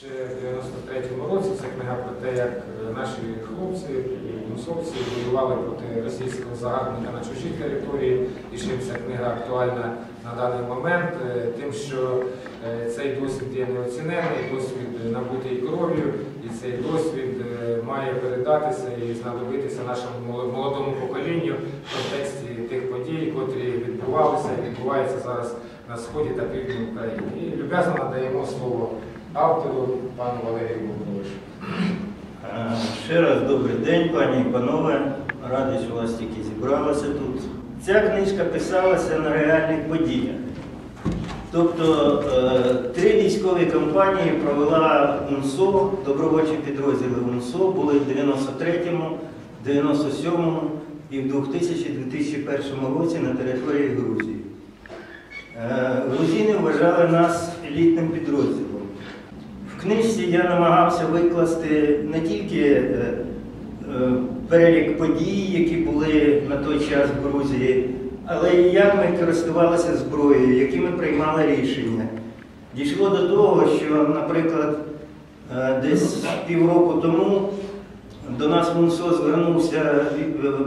Ще в 93-му році це книга про те, як е, наші хлопці і гусовці воювали проти російського загарбника на чужій території. І ще ця книга актуальна на даний момент, е, тим, що е, цей досвід є неоцінений, досвід набутий кров'ю, і цей досвід має передатися і знадобитися нашому молодому поколінню в контексті тих подій, котрі відбувалися і відбуваються зараз на сході та півдні України. І люб'язно надаємо слово автору пану Валерію Богдовичу. Ще раз добрий день, пані і панове. Радий, що вас тільки зібралося тут. Ця книжка писалася на реальних подіях. Тобто е, три військові кампанії провела УНСО, добровольчі підрозділи УНСО були в 93-му, 97-му і в 2000-2001 році на території Грузії. Е, Грузини вважали нас елітним підрозділом. В книжці я намагався викласти не тільки е, е, перелік подій, які були на той час в Грузії, але і як ми користувалися зброєю, які ми приймали рішення. Дійшло до того, що, наприклад, е, десь півроку тому до нас в УНСО звернувся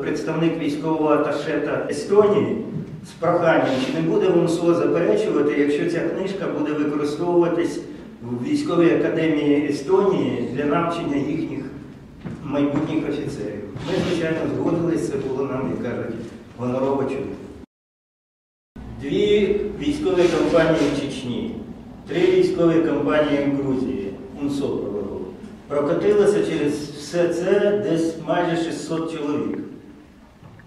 представник військового аташета Естонії з проханням, чи не буде УНСО заперечувати, якщо ця книжка буде використовуватись в військовій академії Естонії для навчання їхніх майбутніх офіцерів. Ми, звичайно, згодились, це було нам, як кажуть, гонорово чудо. Дві військові кампанії в Чечні, три військові кампанії в Грузії, УНСО провело. Прокотилося через все це десь майже 600 чоловік.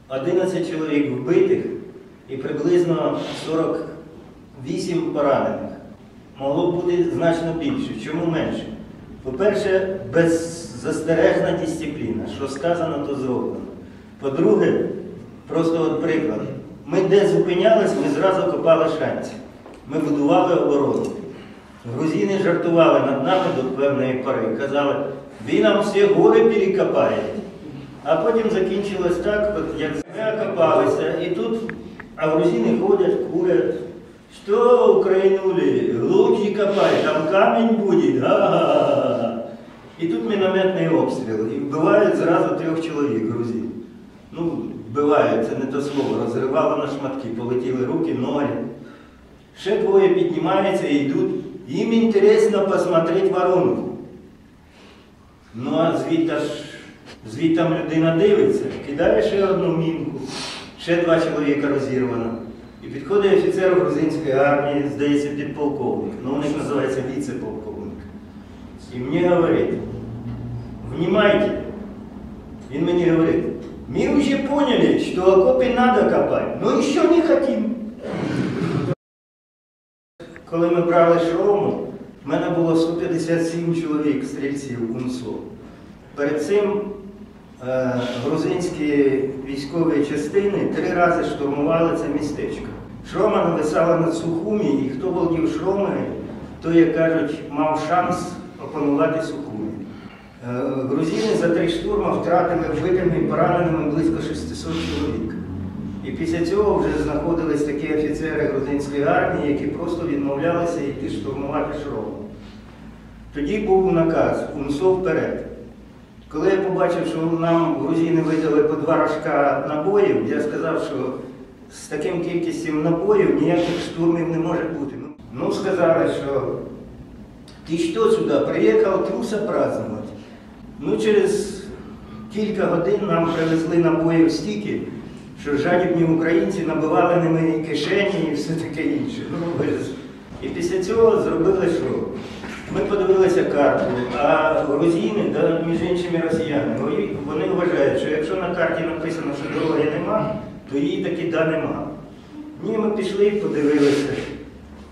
11 чоловік вбитих і приблизно 48 поранених. Могло бути значно більше. Чому менше? По-перше, беззастережна дисципліна. Що сказано, то зроблено. По-друге, просто от приклад. Ми де зупинялись, ми зразу копали шанці. Ми будували оборону. Грузини жартували над нами до певної пори. Казали, ви нам всі гори перекопаєте. А потім закінчилось так, як земля копалися, і тут, а грузини ходять, курять. Что Украинули? Луки копай, там камень будет. Га-га-га. І тут мінометний обстріл. І вбивають зразу трьох чоловік грузин. Ну, вбивають, це не то слово. Розривало на шматки, полетіли руки, ноги. Ще двоє піднімаються і йдуть. Їм інтересно посмотреть воронку. Ну а звідти ж звідтам людина дивиться, кидає ще одну мінку, ще два чоловіка розірвано. І підходить офіцер грузинської армії, здається, підполковник. Ну, у них називається віце-полковник. І мені говорить, внимайте. Він мені говорить, ми вже поняли, що окопи надо копати, но ще не хотим. Коли ми брали шрому, в мене було 157 чоловік стрільців УНСО. Перед цим грузинські військові частини три рази штурмували це містечко. Шрома нависала над Сухумі, і хто володів Шромою, той, як кажуть, мав шанс опанувати Сухумі. Е, грузини за три штурма втратили вбитими і пораненими близько 600 чоловік. І після цього вже знаходились такі офіцери грузинської армії, які просто відмовлялися йти штурмувати Шрому. Тоді був наказ УНСО вперед. Коли я побачив, що нам грузини видали по два рожка набоїв, я сказав, що з таким кількістю набоїв ніяких штурмів не може бути. Ну, Ну, сказали, що ти що сюди приїхав труса празднувати. Ну, через кілька годин нам привезли набоїв стільки, що жадібні українці набивали ними кишені і все таке інше. Ну, І після цього зробили що? Ми подивилися карту, а грузини, да, між іншими росіяни, вони- вважають, що якщо на карті написано, що дороги нема, то її таки да нема. Ні, ми пішли і подивилися.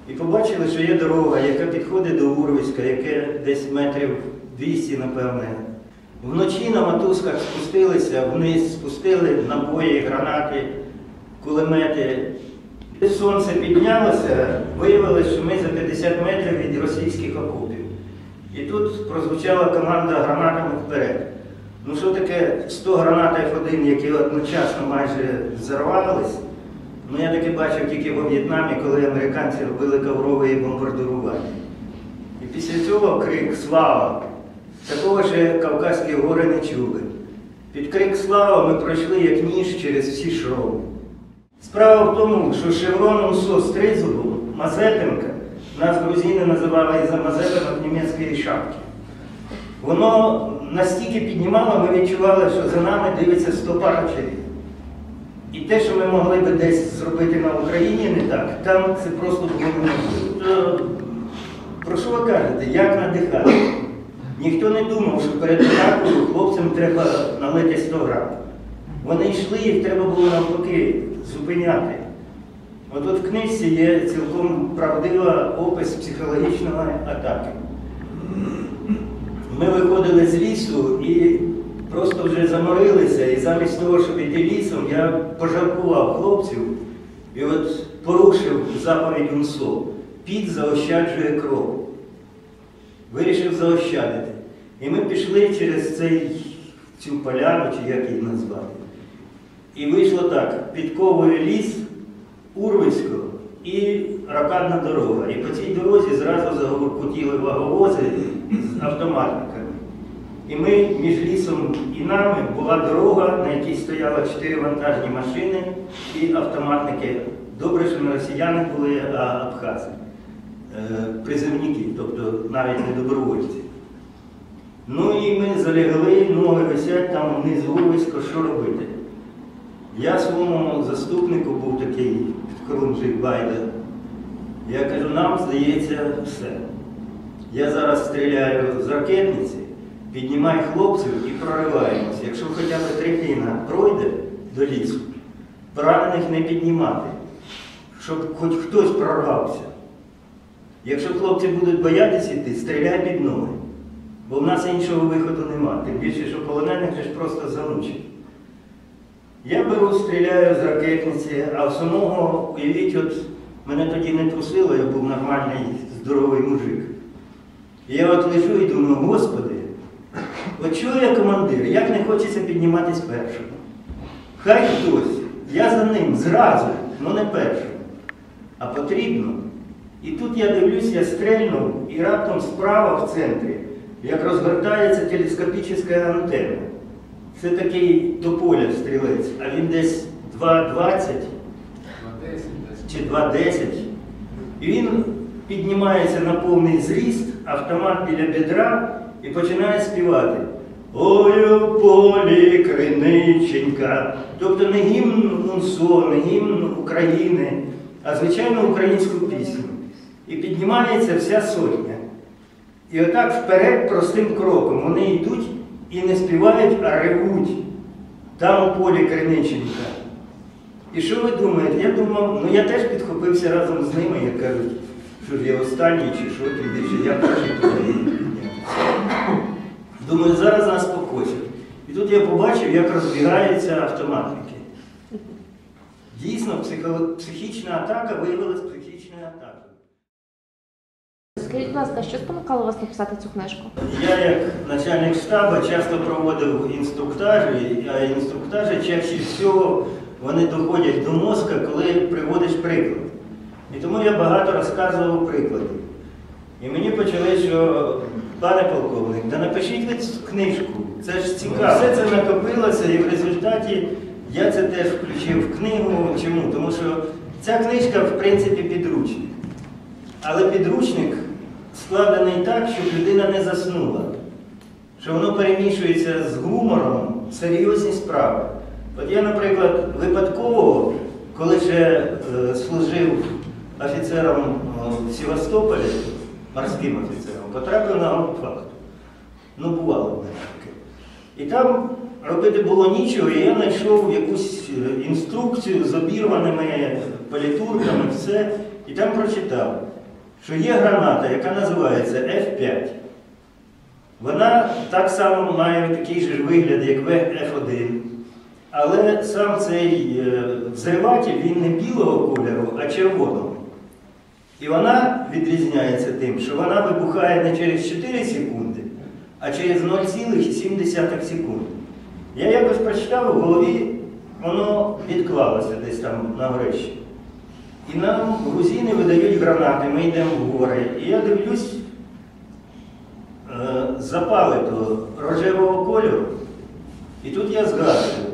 І побачили, що є дорога, яка підходить до Урвиська, яке десь метрів 200, напевне. Вночі на мотузках спустилися, вниз спустили набої, гранати, кулемети. Коли сонце піднялося, виявилося, що ми за 50 метрів від російських окопів. І тут прозвучала команда гранатами вперед. Ну що таке 100 гранат F1, які одночасно майже взорвались? Ну я таке бачив тільки во В'єтнамі, коли американці робили коврове бомбардирування. І після цього крик Слава! Такого ще Кавказькі гори не чули. Під крик Слава ми пройшли як ніж через всі шроми. Справа в тому, що шеврон УСО з тризубу Мазепенка, нас грузини називали із-за Мазепинок німецької шапки. Воно настільки піднімало, ми відчували, що за нами дивиться 100 пар очей. І те, що ми могли би десь зробити на Україні не так, там це просто було неможливо. Про що ви кажете? Як надихати? Ніхто не думав, що перед атакою хлопцям треба налити 100 грам. Вони йшли, їх треба було навпаки зупиняти. От в книжці є цілком правдива опис психологічної атаки. Ми виходили з лісу і просто вже заморилися, і замість того, щоб іти лісом, я пожаркував хлопців і от порушив заповідь УНСО. Піт заощаджує кров. Вирішив заощадити. І ми пішли через цей, цю поляну, чи як її назвати. І вийшло так: підковує ліс, Урвисько і ракадна дорога. І по цій дорозі зразу загуркотіли ваговози з автоматниками. І ми між лісом і нами була дорога, на якій стояло чотири вантажні машини і автоматники. Добре, що не росіяни були, а абхази. Е, Призивники, тобто навіть не добровольці. Ну і ми залягли, ноги висять там внизу висько, що робити. Я своєму заступнику був такий підкрунжий байда. Я кажу, нам здається все. Я зараз стріляю з ракетниці, піднімаю хлопців і прориваємося. Якщо хоча б третина пройде до лісу, поранених не піднімати, щоб хоч хтось прорвався. Якщо хлопці будуть боятися йти, стріляй під ноги. Бо в нас іншого виходу нема. Тим більше, що полонених ж просто замучать. Я беру, стріляю з ракетниці, а в самого, уявіть, от мене тоді не трусило, я був нормальний, здоровий мужик. І я от лежу і думаю, Господи, от чого я командир, як не хочеться підніматись першим. Хай хтось, я за ним зразу, але не першим. А потрібно. І тут я дивлюсь, я стрельнув, і раптом справа в центрі, як розгортається телескопічна антенна. Це такий тополя стрілець, а він десь 2,20 чи 2,10. І він піднімається на повний зріст, автомат біля бедра і починає співати. Ой, у полі криниченька. Тобто не гімн УНСО, не гімн України, а звичайно українську пісню. І піднімається вся сотня. І отак вперед простим кроком вони йдуть і не співають, а ревуть. Там у полі Криниченка. І що ви думаєте? Я думав, ну я теж підхопився разом з ними, як кажуть, що ж я останній чи що ти більше, я перший туди. Думаю, зараз нас покосять. І тут я побачив, як розбігаються автоматники. Дійсно, психічна атака виявилася психічною атакою. Скажіть, будь ласка, що спонукало вас написати цю книжку? Я як начальник штабу часто проводив інструктажі, а інструктажі чаще всього вони доходять до мозка, коли приводиш приклад. І тому я багато розказував прикладів. І мені почали, що пане полковник, да напишіть ви цю книжку. Це ж цікаво. Все це накопилося, і в результаті я це теж включив в книгу. Чому? Тому що ця книжка, в принципі, підручник. Але підручник складений так, щоб людина не заснула. Що воно перемішується з гумором, серйозні справи. От я, наприклад, випадково, коли ще е, служив офіцером е, в Севастополі, морським офіцером, потрапив на гауптвахту. Ну, бувало в мене таке. І там робити було нічого, і я знайшов якусь е, інструкцію з обірваними політурками, все, і там прочитав, що є граната, яка називається F5. Вона так само має такий же вигляд, як F1. Але сам цей е, взриватель, він не білого кольору, а червоного. І вона відрізняється тим, що вона вибухає не через 4 секунди, а через 0,7 секунди. Я якось прочитав у голові, воно відклалося десь там на горищі. І нам грузини видають гранати, ми йдемо в гори. І я дивлюсь, е, запалito рожевого кольору. І тут я згадую.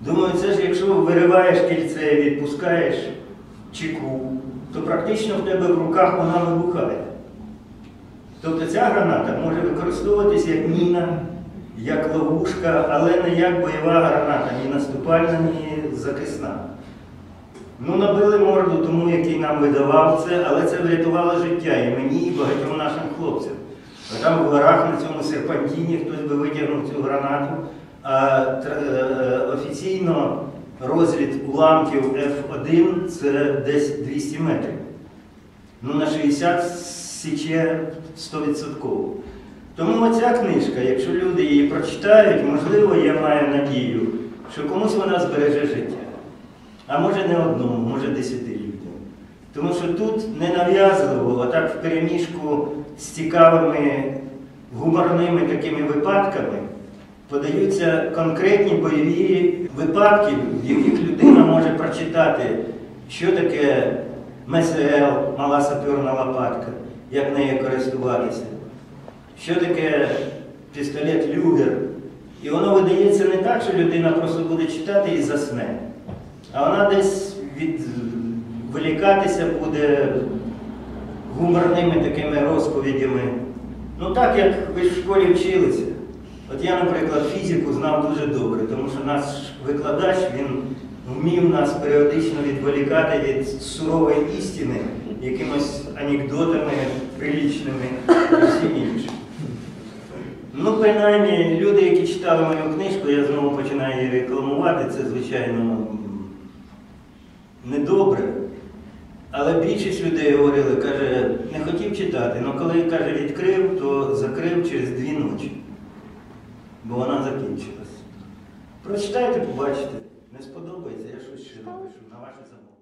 Думаю, це ж якщо вириваєш кільце відпускаєш чеку, то практично в тебе в руках вона вибухає. Тобто ця граната може використовуватись як міна, як ловушка, але не як бойова граната, ні наступальна, ні захисна. Ну, набили морду тому, який нам видавав це, але це врятувало життя і мені, і багатьом нашим хлопцям. А там в горах на цьому серпантині хтось би витягнув цю гранату, а е, офіційно розліт уламків F1 це десь 200 метрів. Ну, на 60 січе 100%. Тому оця книжка, якщо люди її прочитають, можливо, я маю надію, що комусь вона збереже життя. А може не одному, може десяти людям. Тому що тут не нав'язливо, а так в переміжку з цікавими гуморними такими випадками подаються конкретні бойові випадки, в яких людина може прочитати, що таке МСЛ, мала саперна лопатка, як нею користуватися, що таке пістолет Люгер. І воно видається не так, що людина просто буде читати і засне. А вона десь відволікатися буде гуморними такими розповідями. Ну так, як ви в школі вчилися. От я, наприклад, фізику знав дуже добре, тому що наш викладач він вмів нас періодично відволікати від сурової істини якимось анекдотами прилічними і всім іншим. Ну, принаймні, люди, які читали мою книжку, я знову починаю її рекламувати, це, звичайно, недобре. Але більшість людей говорили, каже, не хотів читати, але коли каже, відкрив, то закрив через дві ночі. Бо вона закінчилась. Прочитайте, побачите. Не сподобається, я щось ще напишу на ваше замовлення.